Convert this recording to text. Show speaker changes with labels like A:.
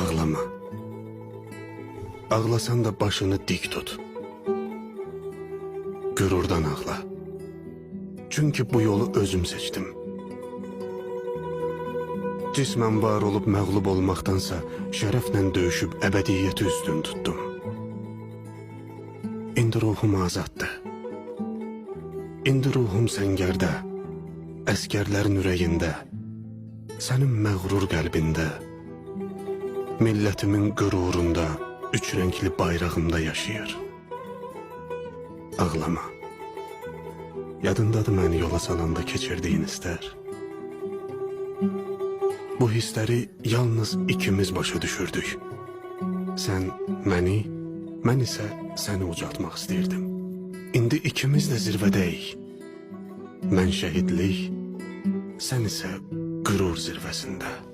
A: Ağlama. Ağlasan da başını dik tut. Gürurdan ağla. Çünkü bu yolu özüm seçtim. Cismen var olup məğlub olmaqdansa şərəflə döyüşüb əbədiyyəti üstün tuttum. İndi ruhum azaddır. İndi ruhum səngərdə, əskərlərin ürəyində, sənin məğrur qəlbində, millətimin qürurunda, üç rəngli bayrağımda yaşayır. Ağlama. Yadındadır məni yola salanda keçirdiyin istər. Bu hissləri yalnız ikimiz başa düşürdük. Sən məni, mən isə səni ucaltmaq istəyirdim. İndi ikimiz də zirvədəyik. Mən şəhidlik, sən isə qürur zirvəsində.